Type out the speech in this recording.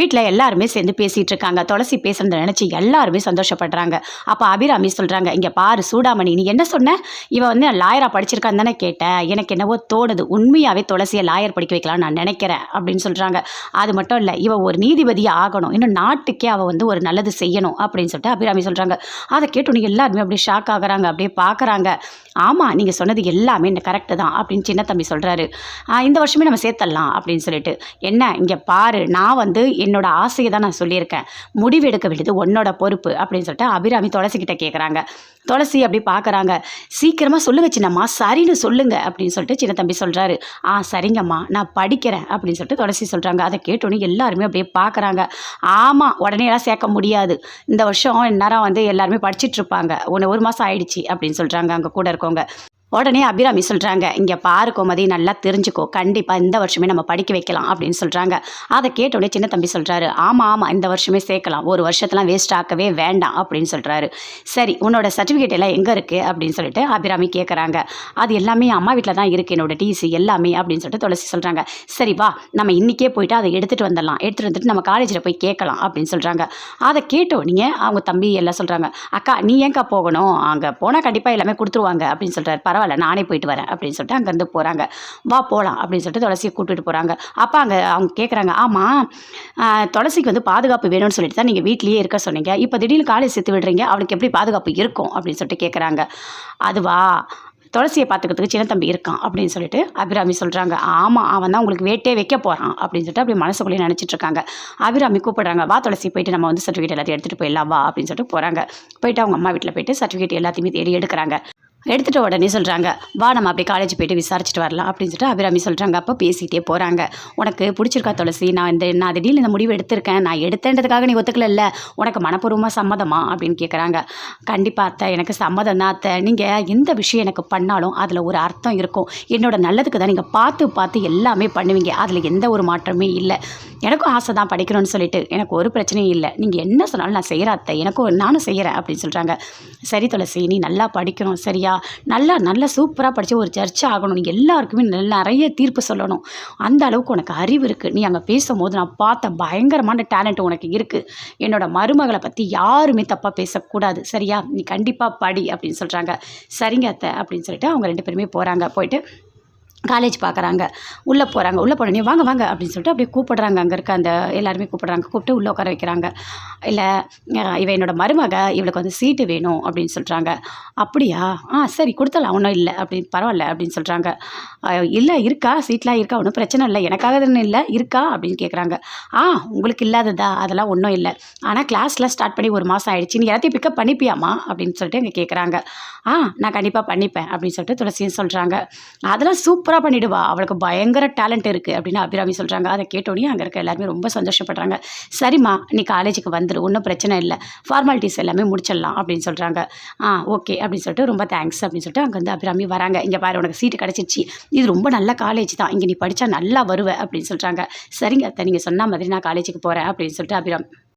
வீட்டில் எல்லாருமே சேர்ந்து பேசிகிட்டு இருக்காங்க துளசி பேசுகிறத நினச்சி எல்லாருமே சந்தோஷப்படுறாங்க. அப்போ அபிராமி சொல்கிறாங்க இங்கே பாரு சூடாமணி நீ என்ன சொன்ன? இவன் வந்து லாயராக படிச்சிருக்கான்னு தானே கேட்டேன். எனக்கு என்னவோ தோணுது. உண்மையாகவே துளசியை லாயர் படிக்க வைக்கலாம்னு நான் நினைக்கிறேன். அப்படின்னு சொல்கிறாங்க அது மட்டும் இல்லை இவன் ஒரு நீதிபதியாக ஆகணும். இன்னும் நாட்டுக்கே அவள் வந்து ஒரு நல்லது செய்யணும். அப்படின்னு சொல்லிட்டு அபிராமி சொல்கிறாங்க அதை கேட்டோன்னே எல்லாருமே அப்படியே ஷாக் ஆகுறாங்க. அப்படியே பார்க்குறாங்க ஆமாம் நீங்கள் சொன்னது எல்லாமே கரெக்டு தான். அப்படின்னு சின்ன தம்பி சொல்கிறாரு இந்த வருஷமே நம்ம சேர்த்தடலாம் அப்படின்னு சொல்லிட்டு என்ன இங்கே பாரு. நான் வந்து என்னோட ஆசையை தான் நான் சொல்லியிருக்கேன். முடிவு எடுக்க வேண்டியது உன்னோட பொறுப்பு அப்படின்னு சொல்லிட்டு அபிராமி துளசிக்கிட்ட கேட்குறாங்க துளசி அப்படி பார்க்குறாங்க சீக்கிரமாக சொல்லுங்க சின்னம்மா சரின்னு சொல்லுங்க அப்படின்னு சொல்லிட்டு சின்ன தம்பி சொல்கிறாரு ஆ சரிங்கம்மா நான் படிக்கிறேன் அப்படின்னு சொல்லிட்டு துளசி சொல்கிறாங்க அதை கேட்டோன்னே எல்லாருமே அப்படியே பார்க்குறாங்க ஆமாம் உடனே எல்லாம் சேர்க்க முடியாது. இந்த வருஷம் நேரம் வந்து எல்லாருமே படிச்சுட்டு இருப்பாங்க. ஒன்று ஒரு மாதம் ஆயிடுச்சு அப்படின்னு சொல்கிறாங்க அங்கே கூட இருக்கவங்க. உடனே அபிராமி சொல்கிறாங்க இங்கே பாரு கோமதி நல்லா தெரிஞ்சுக்கோ. கண்டிப்பாக இந்த வருஷமே நம்ம படிக்க வைக்கலாம் அப்படின்னு சொல்கிறாங்க அதை கேட்டோடனே சின்ன தம்பி சொல்கிறாரு ஆமாம் ஆமாம் இந்த வருஷமே சேர்க்கலாம். ஒரு வருஷத்தெலாம் வேஸ்ட் ஆக்கவே வேண்டாம் அப்படின்னு சொல்கிறாரு சரி உன்னோட சர்டிஃபிகேட் எல்லாம் எங்கே இருக்குது அப்படின்னு சொல்லிட்டு அபிராமி கேட்குறாங்க அது எல்லாமே அம்மா வீட்டில் தான் இருக்குது என்னோட டிசி எல்லாமே அப்படின்னு சொல்லிட்டு துளசி சொல்கிறாங்க சரி வா. நம்ம இன்றைக்கே போயிட்டு அதை எடுத்துகிட்டு வந்துடலாம். எடுத்துகிட்டு வந்துட்டு நம்ம காலேஜில் போய் கேட்கலாம் அப்படின்னு சொல்கிறாங்க அதை கேட்டோடனே அவங்க தம்பி எல்லாம் சொல்கிறாங்க அக்கா நீ ஏங்கா போகணும்? அங்கே போனால் கண்டிப்பாக எல்லாமே கொடுத்துருவாங்க அப்படின்னு சொல்கிறாரு பரவாயில்ல பரவாயில்ல நானே போயிட்டு வரேன் அப்படின்னு சொல்லிட்டு அங்கேருந்து போகிறாங்க வா போகலாம் அப்படின்னு சொல்லிட்டு துளசியை கூட்டிகிட்டு போகிறாங்க அப்போ அங்கே அவங்க கேட்குறாங்க ஆமாம் துளசிக்கு வந்து பாதுகாப்பு வேணும்னு சொல்லிட்டு தான் நீங்கள் வீட்லேயே இருக்க சொன்னீங்க. இப்போ திடீர்னு காலேஜ் சேர்த்து விடுறீங்க அவளுக்கு எப்படி பாதுகாப்பு இருக்கும்? அப்படின்னு சொல்லிட்டு கேட்குறாங்க அதுவா துளசியை பார்த்துக்கிறதுக்கு சின்ன தம்பி இருக்கான் அப்படின்னு சொல்லிட்டு அபிராமி சொல்கிறாங்க ஆமாம் அவன் தான் உங்களுக்கு வேட்டே வைக்க போகிறான் அப்படின்னு சொல்லிட்டு அப்படி மனசுக்குள்ளே நினச்சிட்டு இருக்காங்க. அபிராமி கூப்பிடுறாங்க வா துளசி போயிட்டு நம்ம வந்து சர்டிஃபிகேட் எல்லாத்தையும் எடுத்துகிட்டு போயிடலாம் வா அப்படின்னு சொல்லிட்டு போகிறாங்க போயிட்டு அவங்க அம்மா வீட்டில் போயிட்டு சர்டிஃபிகேட் எல்லாத்தையுமே தேடி எடுக்கிறாங்க. எடுத்துகிட்ட உடனே சொல்கிறாங்க வா நம்ம அப்படி காலேஜ் போயிட்டு விசாரிச்சுட்டு வரலாம் அப்படின்னு சொல்லிட்டு அபிராமி சொல்கிறாங்க அப்போ பேசிகிட்டே போகிறாங்க உனக்கு பிடிச்சிருக்கா துளசி? நான் இந்த நான் திடீர்னு இந்த முடிவு எடுத்திருக்கேன். நான் எடுத்தேன்றதுக்காக நீ ஒத்துக்கல உனக்கு மனப்பூர்வமாக சம்மதமா? அப்படின்னு கேட்குறாங்க கண்டிப்பாக அத்தை. எனக்கு சம்மதம் தான் அத்தை. நீங்கள் எந்த விஷயம் எனக்கு பண்ணாலும் அதில் ஒரு அர்த்தம் இருக்கும். என்னோட நல்லதுக்கு தான் நீங்கள் பார்த்து பார்த்து எல்லாமே பண்ணுவீங்க. அதில் எந்த ஒரு மாற்றமே இல்லை. எனக்கும் ஆசை தான் படிக்கணும்னு சொல்லிட்டு. எனக்கு ஒரு பிரச்சனையும் இல்லை. நீங்கள் என்ன சொன்னாலும் நான் செய்கிறேன் அத்தை. எனக்கும் நானும் செய்கிறேன் அப்படின்னு சொல்கிறாங்க சரி துளசி. நீ நல்லா படிக்கணும். சரியா? நல்லா நல்லா சூப்பராக படித்து ஒரு சர்ச்சை ஆகணும். நீ எல்லாருக்குமே நல்ல நிறைய தீர்ப்பு சொல்லணும். அந்த அளவுக்கு உனக்கு அறிவு இருக்குது நீ அங்கே பேசும்போது நான் பார்த்த பயங்கரமான டேலண்ட் உனக்கு இருக்குது என்னோட மருமகளை பற்றி யாருமே தப்பாக பேசக்கூடாது. சரியா? நீ கண்டிப்பாக படி அப்படின்னு சொல்கிறாங்க சரிங்க அத்தை அப்படின்னு சொல்லிட்டு அவங்க ரெண்டு பேருமே போகிறாங்க போயிட்டு காலேஜ் பார்க்குறாங்க. உள்ளே போகிறாங்க உள்ளே போனோடனே வாங்க வாங்க அப்படின்னு சொல்லிட்டு அப்படியே கூப்பிடுறாங்க. அங்கே இருக்க அந்த எல்லாருமே கூப்பிடுறாங்க. கூப்பிட்டு உள்ளே உட்கார வைக்கிறாங்க. இல்லை இவன் என்னோட மருமக இவளுக்கு வந்து சீட்டு வேணும் அப்படின்னு சொல்கிறாங்க அப்படியா? ஆ சரி கொடுத்தலாம் ஒன்றும் இல்லை. அப்படின்னு பரவாயில்ல அப்படின்னு சொல்கிறாங்க இல்லை இருக்கா? சீட்லாம் இருக்கா? ஒன்றும் பிரச்சனை இல்லை. எனக்காக தானே இல்லை? இருக்கா? அப்படின்னு கேட்குறாங்க ஆ உங்களுக்கு இல்லாததா? அதெல்லாம் ஒன்றும் இல்லை. ஆனால் கிளாஸ்லாம் ஸ்டார்ட் பண்ணி ஒரு மாதம் ஆகிடுச்சு நீ எல்லாத்தையும் பிக்கப் பண்ணிப்பியாமா அப்படின்னு சொல்லிட்டு இங்கே கேட்குறாங்க ஆ நான் கண்டிப்பாக பண்ணிப்பேன் அப்படின்னு சொல்லிட்டு துளசியும் சொல்கிறாங்க அதெல்லாம் சூப்பர் சூப்பராக பண்ணிவிடுவா அவளுக்கு பயங்கர டேலண்ட் இருக்குது அப்படின்னு அபிராமி சொல்கிறாங்க அதை கேட்டோடனே அங்கே இருக்க எல்லாருமே ரொம்ப சந்தோஷப்படுறாங்க. சரிம்மா நீ காலேஜுக்கு வந்துடு ஒன்றும் பிரச்சனை இல்லை. ஃபார்மாலிட்டிஸ் எல்லாமே முடிச்சிடலாம் அப்படின்னு சொல்கிறாங்க ஆ ஓகே அப்படின்னு சொல்லிட்டு ரொம்ப தேங்க்ஸ் அப்படின்னு சொல்லிட்டு அங்கே வந்து அபிராமி வராங்க. இங்கே பாரு உனக்கு சீட்டு கிடச்சிச்சு இது ரொம்ப நல்ல காலேஜ் தான். இங்கே நீ படித்தா நல்லா வருவ அப்படின்னு சொல்கிறாங்க சரிங்க அத்தை நீங்கள் சொன்ன மாதிரி நான் காலேஜுக்கு போகிறேன் அப்படின்னு சொல்லிட்டு அபிராமி